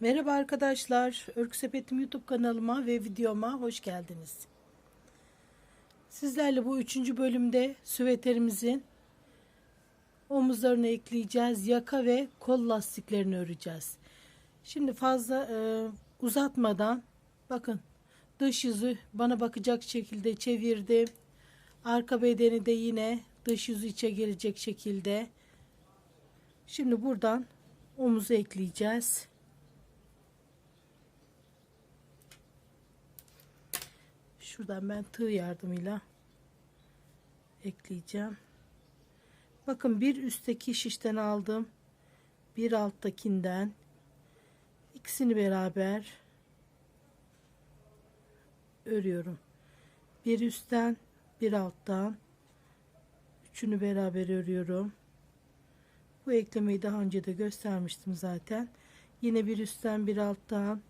Merhaba arkadaşlar. Örgü Sepetim YouTube kanalıma ve videoma hoş geldiniz. Sizlerle bu üçüncü bölümde süveterimizin omuzlarını ekleyeceğiz. Yaka ve kol lastiklerini öreceğiz. Şimdi fazla e, uzatmadan bakın dış yüzü bana bakacak şekilde çevirdim. Arka bedeni de yine dış yüzü içe gelecek şekilde. Şimdi buradan omuzu ekleyeceğiz. Şuradan ben tığ yardımıyla ekleyeceğim. Bakın bir üstteki şişten aldım. Bir alttakinden. ikisini beraber örüyorum. Bir üstten bir alttan. Üçünü beraber örüyorum. Bu eklemeyi daha önce de göstermiştim zaten. Yine bir üstten bir alttan.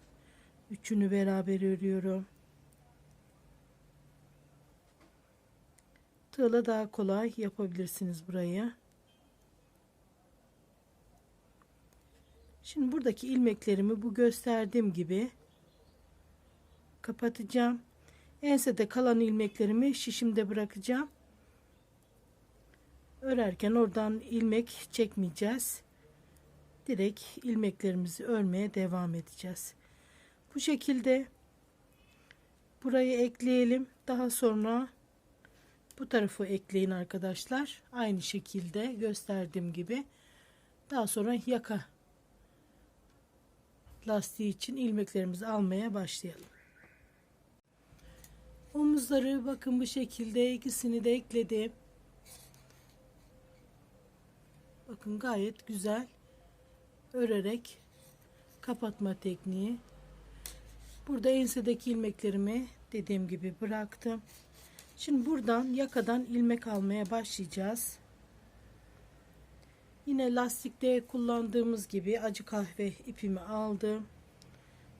Üçünü beraber örüyorum. Tığla daha kolay yapabilirsiniz burayı. Şimdi buradaki ilmeklerimi bu gösterdiğim gibi kapatacağım. Ensede kalan ilmeklerimi şişimde bırakacağım. Örerken oradan ilmek çekmeyeceğiz. Direkt ilmeklerimizi örmeye devam edeceğiz. Bu şekilde burayı ekleyelim. Daha sonra bu tarafı ekleyin arkadaşlar. Aynı şekilde gösterdiğim gibi. Daha sonra yaka lastiği için ilmeklerimizi almaya başlayalım. Omuzları bakın bu şekilde ikisini de ekledim. Bakın gayet güzel örerek kapatma tekniği. Burada ensedeki ilmeklerimi dediğim gibi bıraktım. Şimdi buradan yakadan ilmek almaya başlayacağız. Yine lastikte kullandığımız gibi acı kahve ipimi aldım.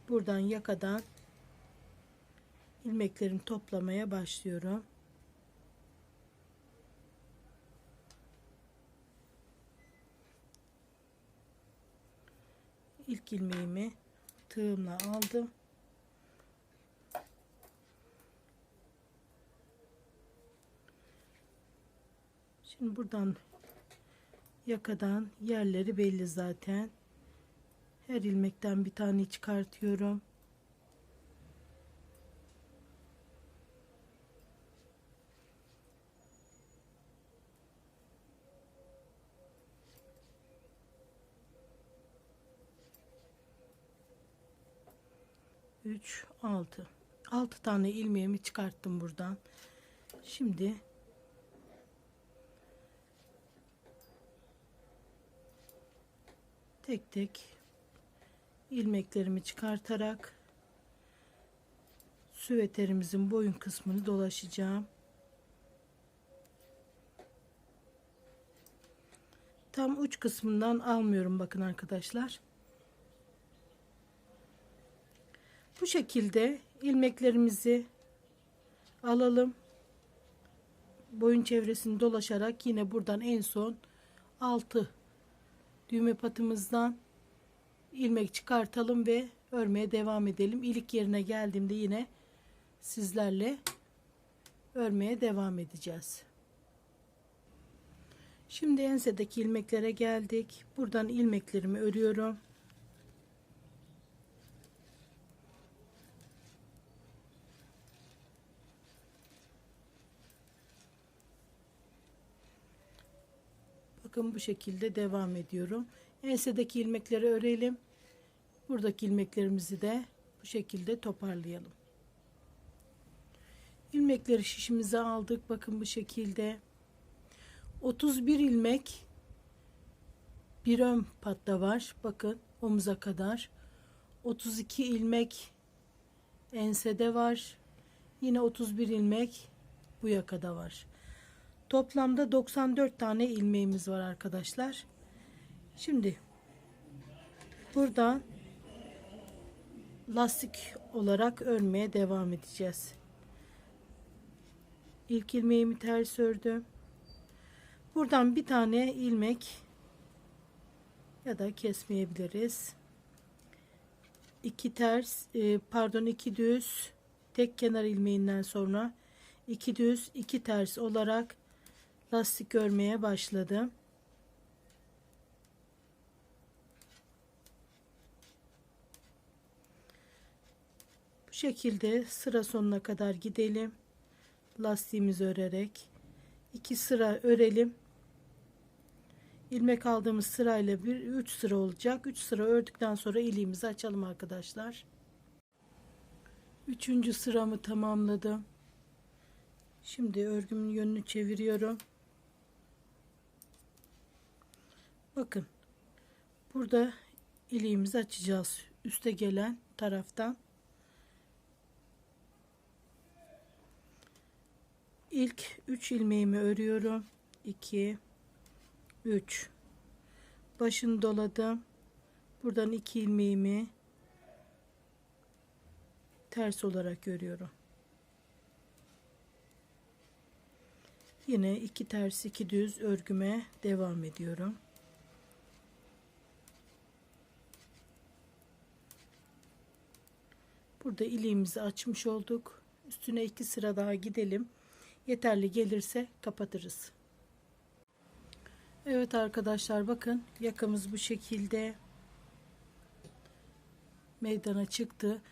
Buradan yakadan ilmeklerimi toplamaya başlıyorum. İlk ilmeğimi tığımla aldım. Şimdi buradan yakadan yerleri belli zaten. Her ilmekten bir tane çıkartıyorum. Üç, altı. Altı tane ilmeğimi çıkarttım buradan. Şimdi tek tek ilmeklerimi çıkartarak süveterimizin boyun kısmını dolaşacağım. Tam uç kısmından almıyorum bakın arkadaşlar. Bu şekilde ilmeklerimizi alalım. Boyun çevresini dolaşarak yine buradan en son 6 düğme patımızdan ilmek çıkartalım ve örmeye devam edelim. İlik yerine geldiğimde yine sizlerle örmeye devam edeceğiz. Şimdi ensedeki ilmeklere geldik. Buradan ilmeklerimi örüyorum. Bakın bu şekilde devam ediyorum. Ensedeki ilmekleri örelim. Buradaki ilmeklerimizi de bu şekilde toparlayalım. İlmekleri şişimize aldık. Bakın bu şekilde. 31 ilmek bir ön patta var. Bakın omuza kadar. 32 ilmek ensede var. Yine 31 ilmek bu yakada var. Toplamda 94 tane ilmeğimiz var arkadaşlar. Şimdi buradan lastik olarak örmeye devam edeceğiz. İlk ilmeğimi ters ördüm. Buradan bir tane ilmek ya da kesmeyebiliriz. iki ters e, pardon iki düz tek kenar ilmeğinden sonra iki düz iki ters olarak lastik örmeye başladım. Bu şekilde sıra sonuna kadar gidelim. Lastiğimizi örerek iki sıra örelim. İlmek aldığımız sırayla bir 3 sıra olacak. 3 sıra ördükten sonra iliğimizi açalım arkadaşlar. Üçüncü sıramı tamamladım. Şimdi örgümün yönünü çeviriyorum. Bakın. Burada iliğimizi açacağız. Üste gelen taraftan. İlk 3 ilmeğimi örüyorum. 2 3 başını doladım. Buradan 2 ilmeğimi ters olarak örüyorum. Yine iki ters iki düz örgüme devam ediyorum. Burada iliğimizi açmış olduk. Üstüne iki sıra daha gidelim. Yeterli gelirse kapatırız. Evet arkadaşlar bakın yakamız bu şekilde meydana çıktı.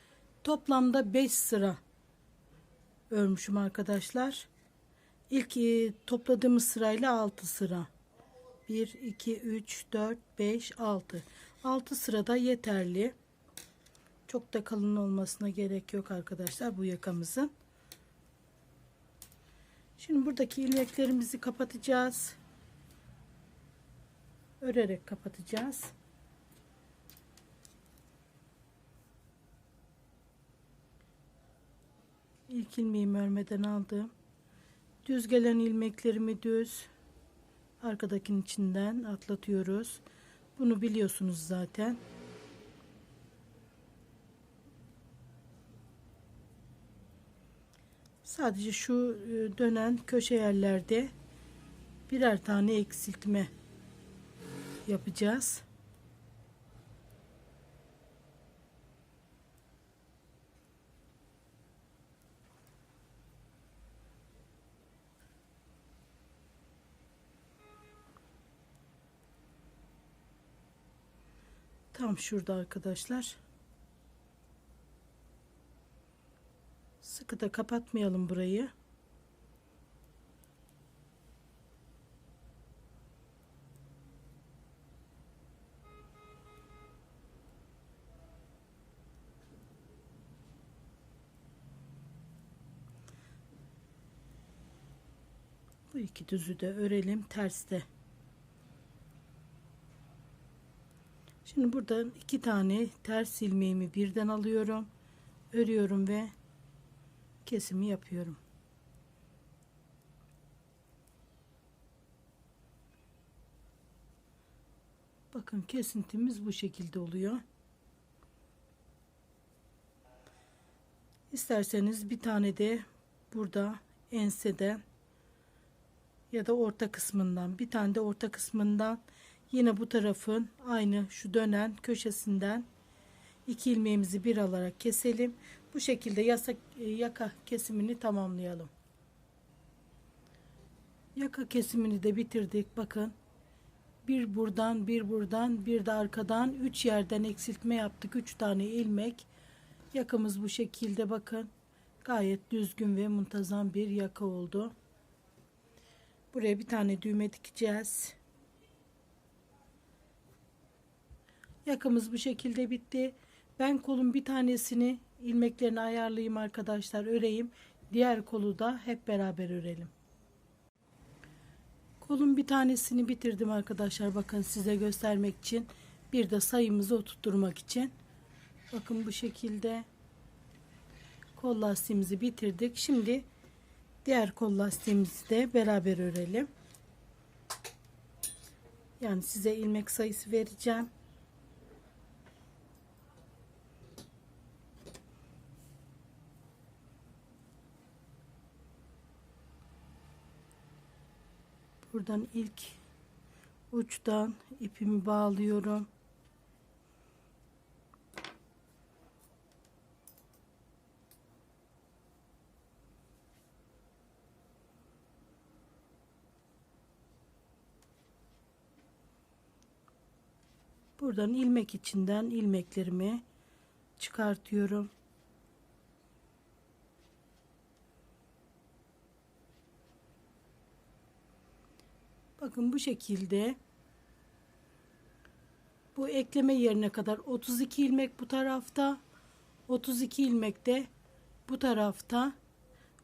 Toplamda 5 sıra örmüşüm arkadaşlar. İlk e, topladığımız sırayla 6 sıra. 1 2 3 4 5 6. 6 sırada yeterli. Çok da kalın olmasına gerek yok arkadaşlar bu yakamızın. Şimdi buradaki ilmeklerimizi kapatacağız. Örerek kapatacağız. İlk ilmeğimi örmeden aldım. Düz gelen ilmeklerimi düz arkadakinin içinden atlatıyoruz. Bunu biliyorsunuz zaten. Sadece şu e, dönen köşe yerlerde birer tane eksiltme yapacağız. Tam şurada arkadaşlar. Sıkı da kapatmayalım burayı. Bu iki düzü de örelim terste. Şimdi buradan iki tane ters ilmeğimi birden alıyorum. Örüyorum ve kesimi yapıyorum. Bakın kesintimiz bu şekilde oluyor. İsterseniz bir tane de burada ensede ya da orta kısmından bir tane de orta kısmından yine bu tarafın aynı şu dönen köşesinden iki ilmeğimizi bir alarak keselim. Bu şekilde yasa, yaka kesimini tamamlayalım. Yaka kesimini de bitirdik. Bakın. Bir buradan, bir buradan, bir de arkadan üç yerden eksiltme yaptık. Üç tane ilmek. Yakamız bu şekilde bakın. Gayet düzgün ve muntazam bir yaka oldu. Buraya bir tane düğme dikeceğiz. Yakamız bu şekilde bitti. Ben kolun bir tanesini ilmeklerini ayarlayayım arkadaşlar öreyim. Diğer kolu da hep beraber örelim. Kolun bir tanesini bitirdim arkadaşlar. Bakın size göstermek için. Bir de sayımızı oturtturmak için. Bakın bu şekilde kol lastiğimizi bitirdik. Şimdi diğer kol lastiğimizi de beraber örelim. Yani size ilmek sayısı vereceğim. Buradan ilk uçtan ipimi bağlıyorum. Buradan ilmek içinden ilmeklerimi çıkartıyorum. Bakın bu şekilde bu ekleme yerine kadar 32 ilmek bu tarafta 32 ilmek de bu tarafta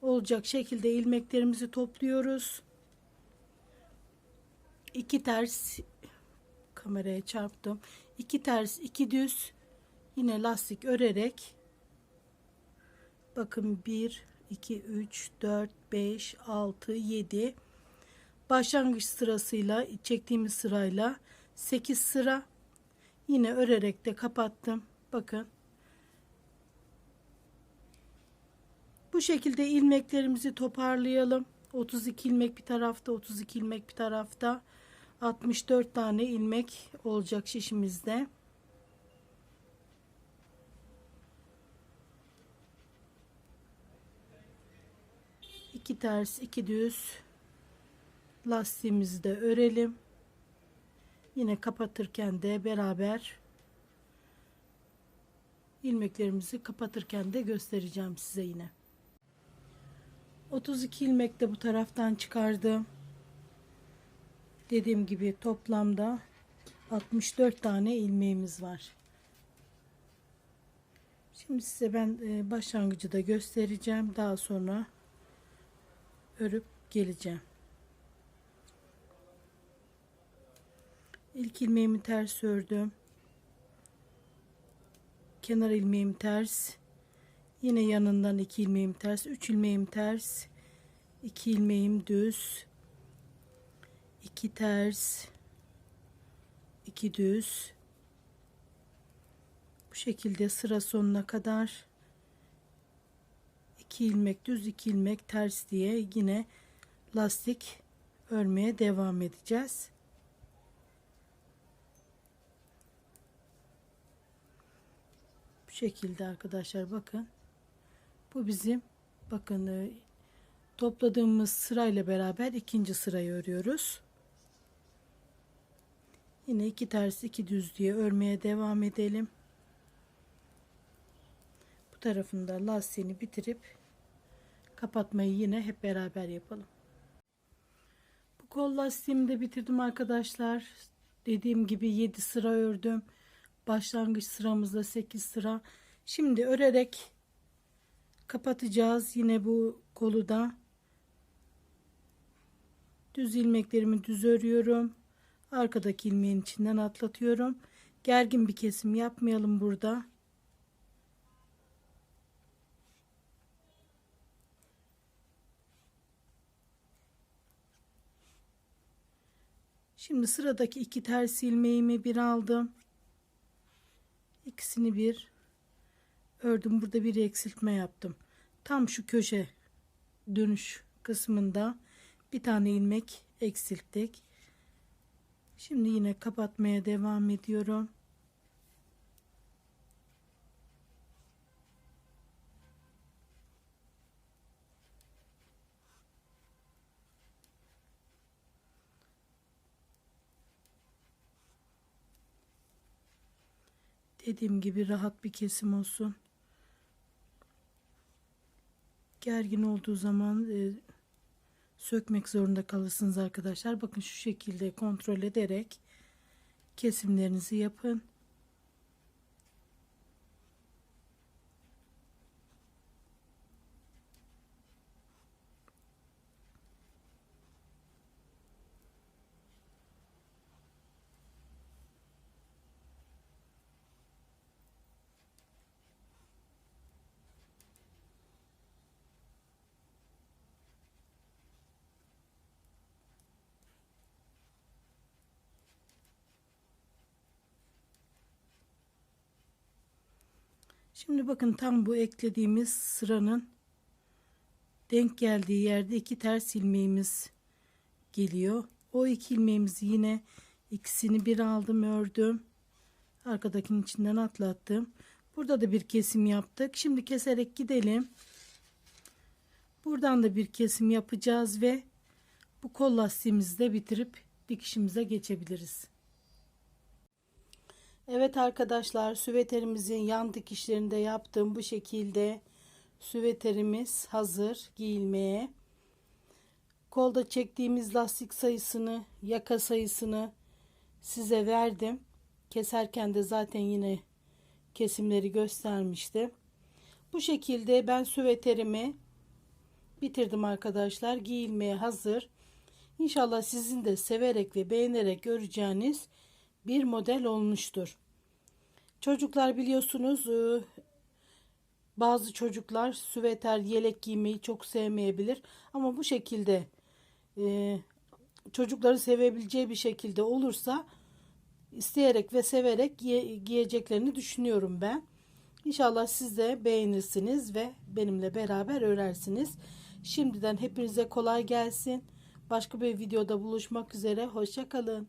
olacak şekilde ilmeklerimizi topluyoruz. İki ters kameraya çarptım. İki ters, iki düz yine lastik örerek bakın 1 2 3 4 5 6 7 başlangıç sırasıyla çektiğimiz sırayla 8 sıra yine örerek de kapattım. Bakın Bu şekilde ilmeklerimizi toparlayalım. 32 ilmek bir tarafta, 32 ilmek bir tarafta. 64 tane ilmek olacak şişimizde. İki ters, iki düz lastiğimizi de örelim. Yine kapatırken de beraber ilmeklerimizi kapatırken de göstereceğim size yine. 32 ilmek de bu taraftan çıkardım. Dediğim gibi toplamda 64 tane ilmeğimiz var. Şimdi size ben e, başlangıcı da göstereceğim. Daha sonra örüp geleceğim. İlk ilmeğimi ters ördüm. Kenar ilmeğim ters. Yine yanından iki ilmeğim ters, üç ilmeğim ters, iki ilmeğim düz, iki ters, iki düz. Bu şekilde sıra sonuna kadar iki ilmek düz, iki ilmek ters diye yine lastik örmeye devam edeceğiz. Şekilde arkadaşlar bakın. Bu bizim bakın e, topladığımız sırayla beraber ikinci sırayı örüyoruz. Yine iki ters iki düz diye örmeye devam edelim. Bu tarafında lastiğini bitirip kapatmayı yine hep beraber yapalım. Bu kol lastiğimi de bitirdim arkadaşlar. Dediğim gibi 7 sıra ördüm. Başlangıç sıramızda 8 sıra. Şimdi örerek kapatacağız yine bu kolu da düz ilmeklerimi düz örüyorum arkadaki ilmeğin içinden atlatıyorum gergin bir kesim yapmayalım burada Şimdi sıradaki iki ters ilmeğimi bir aldım. İkisini bir ördüm. Burada bir eksiltme yaptım. Tam şu köşe dönüş kısmında bir tane ilmek eksilttik. Şimdi yine kapatmaya devam ediyorum. Dediğim gibi rahat bir kesim olsun gergin olduğu zaman e, sökmek zorunda kalırsınız arkadaşlar. Bakın şu şekilde kontrol ederek kesimlerinizi yapın. Şimdi bakın tam bu eklediğimiz sıranın denk geldiği yerde iki ters ilmeğimiz geliyor. O iki ilmeğimizi yine ikisini bir aldım ördüm. Arkadakinin içinden atlattım. Burada da bir kesim yaptık. Şimdi keserek gidelim. Buradan da bir kesim yapacağız ve bu kol lastiğimizi de bitirip dikişimize geçebiliriz. Evet arkadaşlar süveterimizin yan dikişlerinde yaptığım bu şekilde süveterimiz hazır giyilmeye. Kolda çektiğimiz lastik sayısını, yaka sayısını size verdim. Keserken de zaten yine kesimleri göstermişti. Bu şekilde ben süveterimi bitirdim arkadaşlar. Giyilmeye hazır. İnşallah sizin de severek ve beğenerek göreceğiniz bir model olmuştur. Çocuklar biliyorsunuz e, bazı çocuklar süveter, yelek giymeyi çok sevmeyebilir. Ama bu şekilde e, çocukları sevebileceği bir şekilde olursa isteyerek ve severek giye, giyeceklerini düşünüyorum ben. İnşallah siz de beğenirsiniz ve benimle beraber örersiniz. Şimdiden hepinize kolay gelsin. Başka bir videoda buluşmak üzere. Hoşçakalın.